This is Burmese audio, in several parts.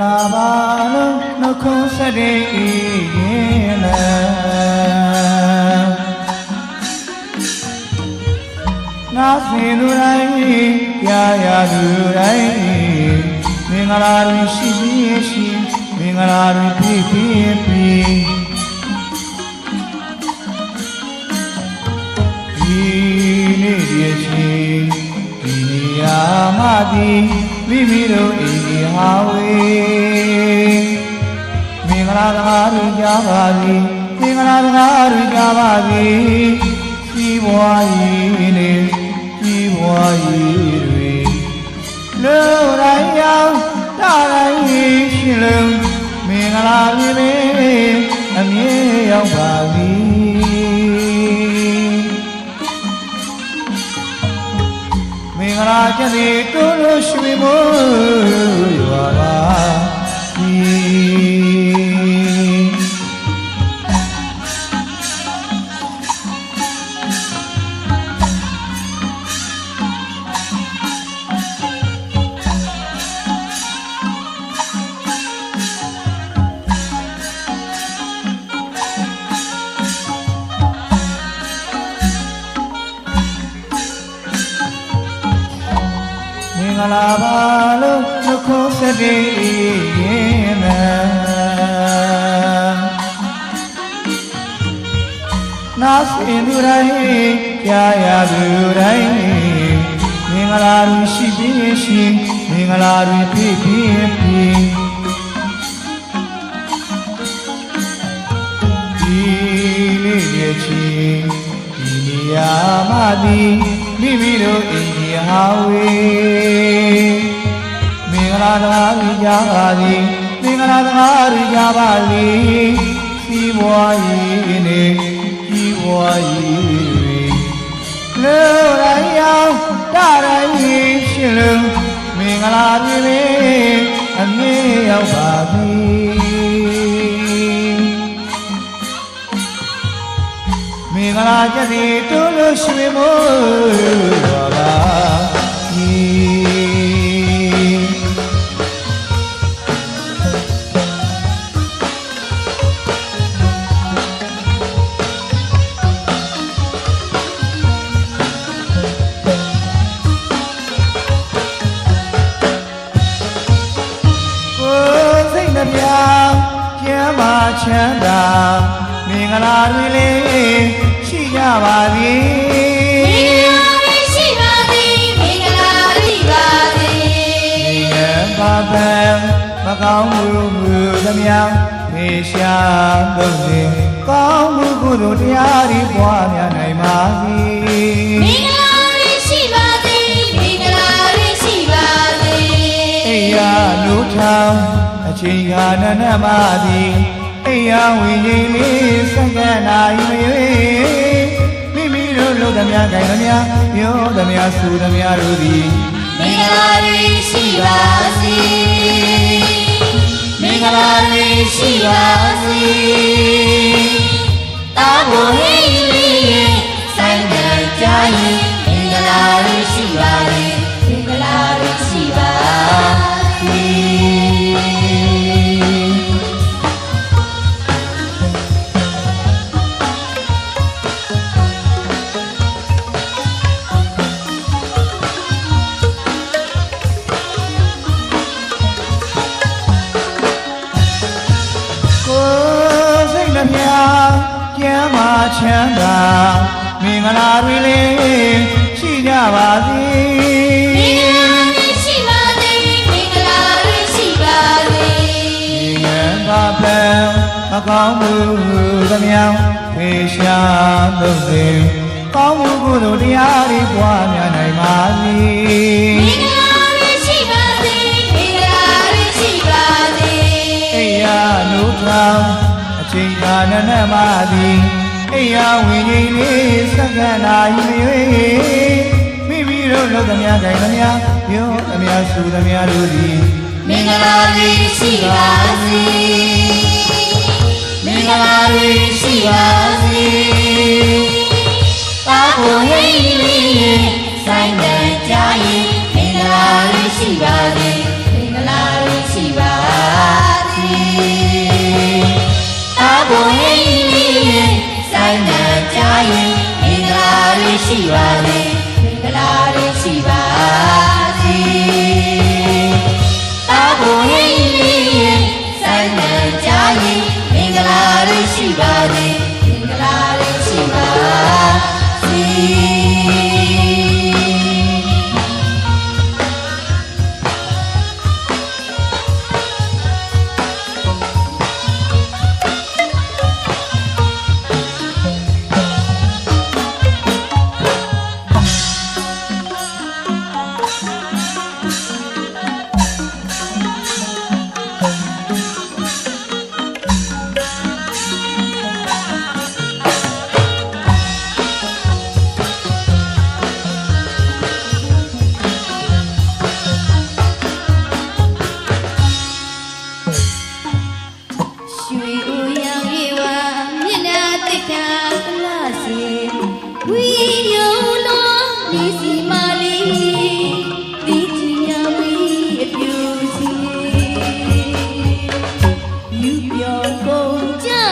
မင်္ဂလာပါလုံးနှုတ်ခွန်းဆက်တဲ့ဤရင်လည်းနာစီလူတိုင်းရာရာလူတိုင်းမင်္ဂလာတွင်ရှိပြီးရှိမင်္ဂလာတွင်ပြည့်ပြည့်ပြည့်ဒီနေ့ဒီအချိန်ဒီနေရာမှသည် မိမိတို့အိမ်ဒီဟာဝေမင်္ဂလာစကားတွေကြားပါသည်မင်္ဂလာစကားတွေကြားပါသည်စီးပွားရေးနေစီးပွားရေးတွေလူတိုင်းရောက်တာတိုင်းရှင်လုံးမင်္ဂလာပြည့်ပေအမြဲရောက်ပါသည် မင်္ဂလာကျက်စီ င်္ဂလာပါလို့နှုတ်ခွန်းဆက်တဲ့ရင်လည်းနာစင်သူတိုင်းကြာရသူတိုင်းမင်္ဂလာရရှိပြီးရှိမင်္ဂလာရပြည့်ပြည့်ပြည့်ဒီနေ့ရဲ့ချီဒီနေရာမှသည်မိမိတို့အိန္ဒိယဟာဝေမင်္ဂလာ တရားကြီးကြပါသည်မင်္ဂလာတရားကြီးကြပါသည်စီးပွားရေးနေစီးပွားရေးတွေလူတိုင်းရောက်တတိုင်းရှင်လုံးမင်္ဂလာပြည့်ပေအမြဲရောက်ပါသည်မင်္ဂလာကျက်စီတိုးလို့ရွှေမိုးပါ ချမ်းသာမင်္ဂလာတွေလေးရှိကြပါစေမင်္ဂလာတွေရှိပါသည်မင်္ဂလာရှိပါသည်ငယ်ပါပံမကောင်းမှုမှုသမျှမေရှာသုံးစဉ်ကောင်းမှုကုသိုလ်တရားတွေပွားများနိုင်ပါစေမင်္ဂလာတွေရှိပါသည်မင်္ဂလာတွေရှိပါသည်အိယာလူထောင်အချိန်ခါနနမသည် အိယာဝိညာဉ်လေးစက္ကနိုင်မရွေမိမိတို့လုပ်သမျှခိုင်သမျှပြောသမျှဆိုသမျှတို့သည်မင်္ဂလာတွေရှိပါစေမင်္ဂလာတွေရှိပါစေတာဘိုဟိလေးရဲ့ဆိုင်ကကြာရင်မင်္ဂလာတွေရှိပါလေ ချမ်းသာမင်္ဂလာတွေလေးရှိကြပါစေမင်္ဂလာတွေရှိပါသည်မင်္ဂလာတွေရှိပါသည်ငယ်ပါပံမကောင်းမှုသမျှဖေရှားသုံးစဉ်ကောင်းမှုကုသိုလ်တရားတွေပွားများနိုင်ပါစေမင်္ဂလာတွေရှိပါသည်မင်္ဂလာတွေရှိပါသည်အိယာနုထောင်အချိန်ခါနနမသည် အိယာဝိညာဉ်လေးစက္ကနိုင်မရွေမိမိတို့လုပ်သမျှခိုင်သမျှပြောသမျှဆိုသမျှတို့သည်မင်္ဂလာတွေရှိပါစေမင်္ဂလာတွေရှိပါစေတာကိုဟိလေးရဲ့ဆိုင်ကကြာရင်မင်္ဂလာတွေရှိပါစေမင်္ဂလာတွေ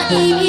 ဒီမြေ